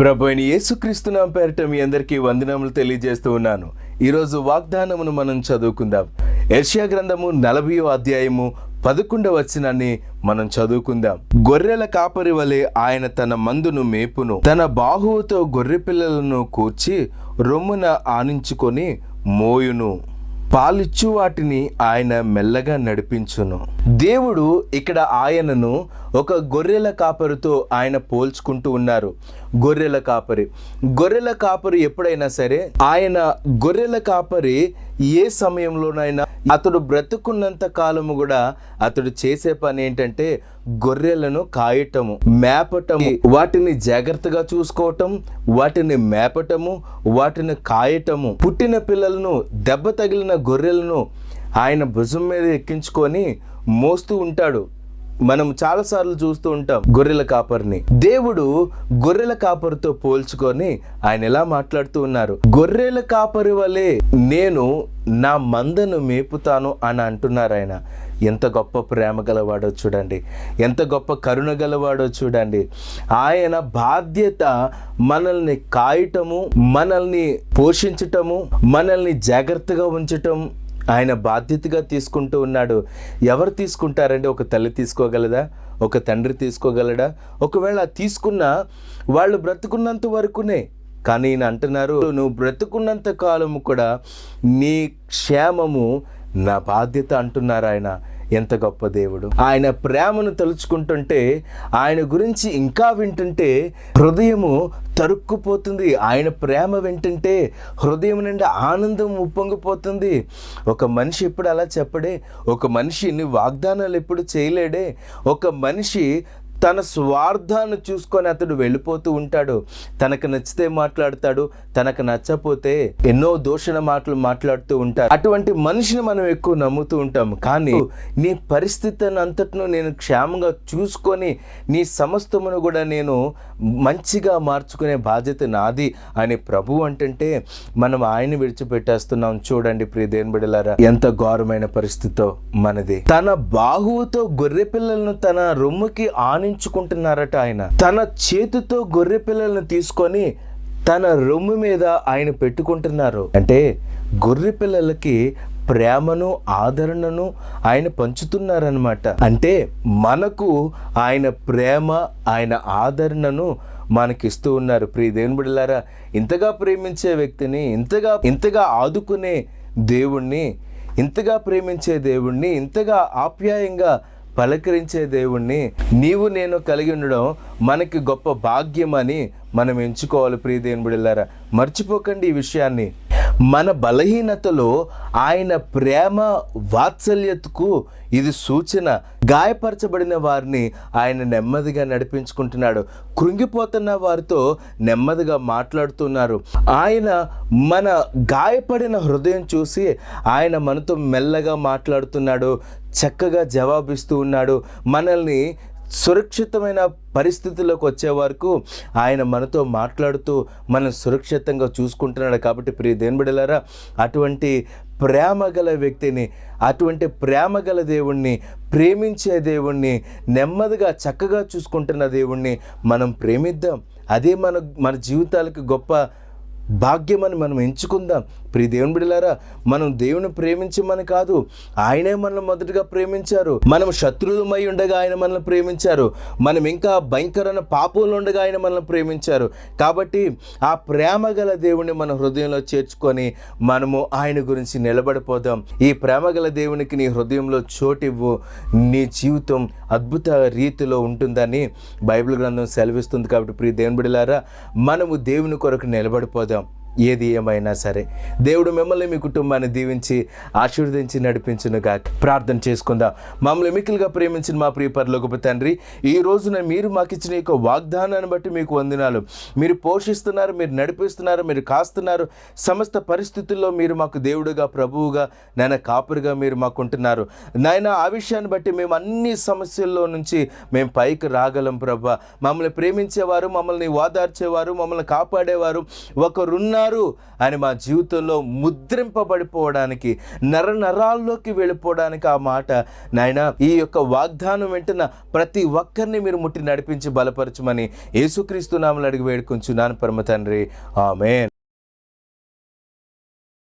ప్రభు అయిన యేసుక్రీస్తు నా పేరిట మీ అందరికీ వందనములు తెలియజేస్తూ ఉన్నాను. ఈరోజు వాగ్దానమును మనం చదువుకుందాం. యెషయా గ్రంథము నలభయో అధ్యాయము పదకొండవ వచనాన్ని మనం చదువుకుందాం. గొర్రెల కాపరి వలె ఆయన తన మందును మేపును. తన బాహువుతో గొర్రె పిల్లలను కూర్చి రొమ్మున ఆనించుకొని మోయును. పాలిచ్చు వాటిని ఆయన మెల్లగా నడిపించును. దేవుడు ఇక్కడ ఆయనను ఒక గొర్రెల కాపరితో ఆయన పోల్చుకుంటూ ఉన్నారు. గొర్రెల కాపరి. గొర్రెల కాపరి ఎప్పుడైనా సరే ఆయన గొర్రెల కాపరి ఏ సమయంలోనైనా అతడు బ్రతుకున్నంత కాలము కూడా అతడు చేసే పని ఏంటంటే గొర్రెలను కాయటము మేపటము వాటిని జాగ్రత్తగా చూసుకోవటం వాటిని మేపటము వాటిని కాయటము. పుట్టిన పిల్లలను దెబ్బ తగిలిన గొర్రెలను ఆయన భుజం మీద ఎక్కించుకొని మోస్తూ ఉంటాడు. మనం చాలాసార్లు చూస్తూ ఉంటాం గొర్రెల కాపరిని. దేవుడు గొర్రెల కాపరితో పోల్చుకొని ఆయన ఎలా మాట్లాడుతూ ఉన్నారు? గొర్రెల కాపరి వలె నేను నా మందను మేపుతాను అని అంటున్నారు ఆయన. ఎంత గొప్ప ప్రేమ గలవాడో చూడండి. ఎంత గొప్ప కరుణ గలవాడో చూడండి. ఆయన బాధ్యత మనల్ని కాయటము మనల్ని పోషించటము మనల్ని జాగ్రత్తగా ఉంచటం ఆయన బాధ్యతగా తీసుకుంటూ ఉన్నాడు. ఎవరు తీసుకుంటారంటే ఒక తల్లి తీసుకోగలదా? ఒక తండ్రి తీసుకోగలడా? ఒకవేళ తీసుకున్నా వాళ్ళు బ్రతుకున్నంత వరకునే. కానీ ఈయన అంటున్నారు నువ్వు బ్రతుకున్నంత కాలము కూడా నీ క్షేమము నా బాధ్యత అంటున్నారు ఆయన. ఎంత గొప్ప దేవుడు. ఆయన ప్రేమను తలుచుకుంటుంటే ఆయన గురించి ఇంకా వింటుంటే హృదయము తరుక్కుపోతుంది. ఆయన ప్రేమ వింటుంటే హృదయం నుండి ఆనందం ఉప్పొంగిపోతుంది. ఒక మనిషి ఎప్పుడు అలా చెప్పడే? ఒక మనిషి ఇన్ని వాగ్దానాలు ఎప్పుడు చేయలేడే? ఒక మనిషి తన స్వార్థాన్ని చూసుకొని అతడు వెళ్ళిపోతూ ఉంటాడు. తనకు నచ్చితే మాట్లాడతాడు తనకు నచ్చపోతే ఎన్నో దూషణ మాటలు మాట్లాడుతూ ఉంటారు అటువంటి మనిషిని మనం ఎక్కువ నమ్ముతూ ఉంటాం కానీ నీ పరిస్థితిని అంతటిను నేను క్షేమంగా చూసుకొని నీ సమస్తమును కూడా నేను మంచిగా మార్చుకునే బాధ్యత నాది అని ప్రభు అంటే మనం ఆయన విడిచిపెట్టేస్తున్నాం. చూడండి ప్రియ దేని బిడలారా ఎంత ఘోరమైన పరిస్థితితో మనది. తన బాహువుతో గొర్రె పిల్లలను తన రొమ్ముకి ఆని నిర్ణయించుకుంటున్నారట ఆయన. తన చేతితో గొర్రె పిల్లలను తీసుకొని తన రొమ్ము మీద ఆయన పెట్టుకుంటున్నారు. అంటే గొర్రె పిల్లలకి ప్రేమను ఆదరణను ఆయన పంచుతున్నారనమాట అంటే మనకు ఆయన ప్రేమ ఆయన ఆదరణను మనకిస్తూ ఉన్నారు. ప్రియ దేవుని బిడ్డలారా ఇంతగా ప్రేమించే వ్యక్తిని ఇంతగా ఇంతగా ఆదుకునే దేవుణ్ణి ఇంతగా ప్రేమించే దేవుణ్ణి ఇంతగా ఆప్యాయంగా పలకరించే దేవుణ్ణి నీవు నేను కలిగి ఉండడం మనకి గొప్ప భాగ్యం అని మనం ఎంచుకోవాలి ప్రియదేవుని బిడ్డలారా. మర్చిపోకండి ఈ విషయాన్ని. మన బలహీనతలో ఆయన ప్రేమ వాత్సల్యతకు ఇది సూచన. గాయపరచబడిన వారిని ఆయన నెమ్మదిగా నడిపించుకుంటున్నాడు. కృంగిపోతున్న వారితో నెమ్మదిగా మాట్లాడుతున్నారు. ఆయన మన గాయపడిన హృదయం చూసి ఆయన మనతో మెల్లగా మాట్లాడుతున్నాడు. చక్కగా జవాబిస్తూ ఉన్నాడు. మనల్ని సురక్షితమైన పరిస్థితుల్లోకి వచ్చే వరకు ఆయన మనతో మాట్లాడుతూ మనం సురక్షితంగా చూసుకుంటున్నాడు కాబట్టి ప్రియ దేనిబడిలారా అటువంటి ప్రేమ గల వ్యక్తిని అటువంటి ప్రేమ గల దేవుణ్ణి ప్రేమించే దేవుణ్ణి నెమ్మదిగా చక్కగా చూసుకుంటున్న దేవుణ్ణి మనం ప్రేమిద్దాం. అదే మన మన జీవితాలకు గొప్ప భాగ్యమని మనం ఎంచుకుందాం. ప్రియ దేవుని బిడలారా మనం దేవుని ప్రేమించమని కాదు ఆయనే మనల్ని మొదటగా ప్రేమించారు. మనం శత్రువులమై ఉండగా ఆయన మనల్ని ప్రేమించారు. మనం ఇంకా భయంకరమైన పాపంలో ఉండగా ఆయన మనల్ని ప్రేమించారు. కాబట్టి ఆ ప్రేమ గల దేవుని మన హృదయంలో చేర్చుకొని మనము ఆయన గురించి నిలబడిపోదాం. ఈ ప్రేమ గల దేవునికి నీ హృదయంలో చోటివ్వు. నీ జీవితం అద్భుత రీతిలో ఉంటుందని బైబిల్ గ్రంథం సెలవిస్తుంది. కాబట్టి ప్రియ దేవుని బిడలారా మనము దేవుని కొరకు నిలబడిపోదాం. ఏది ఏమైనా సరే. దేవుడు మిమ్మల్ని మీ కుటుంబాన్ని దీవించి ఆశీర్వదించి నడిపించునుగా ప్రార్థన చేసుకుందాం. మమ్మల్ని మిక్కిలుగా ప్రేమించిన మా ప్రియ పరలోకపు తండ్రి ఈ రోజున మీరు మాకు ఇచ్చిన యొక్క వాగ్దానాన్ని బట్టి మీకు వందినాలు. మీరు పోషిస్తున్నారు మీరు నడిపిస్తున్నారు మీరు కాస్తున్నారు. సమస్త పరిస్థితుల్లో మీరు మాకు దేవుడుగా ప్రభువుగా నాయన కాపురుగా మీరు మాకు ఉంటున్నారు నాయన ఆ విషయాన్ని బట్టి మేము అన్ని సమస్యల్లో నుంచి మేము పైకి రాగలం ప్రభా. మమ్మల్ని ప్రేమించేవారు మమ్మల్ని ఓదార్చేవారు మమ్మల్ని కాపాడేవారు. ఒకరున్న ఉన్నారు అని మా జీవితంలో ముద్రింపబడిపోవడానికి నర నరాల్లోకి వెళ్ళిపోవడానికి ఆ మాట నాయన ఈ యొక్క వాగ్దానం వెంటన ప్రతి ఒక్కరిని మీరు ముట్టి నడిపించి బలపరచమని యేసుక్రీస్తు నామలు అడిగి వేడుకొంచున్నాను పరమ తండ్రి ఆమె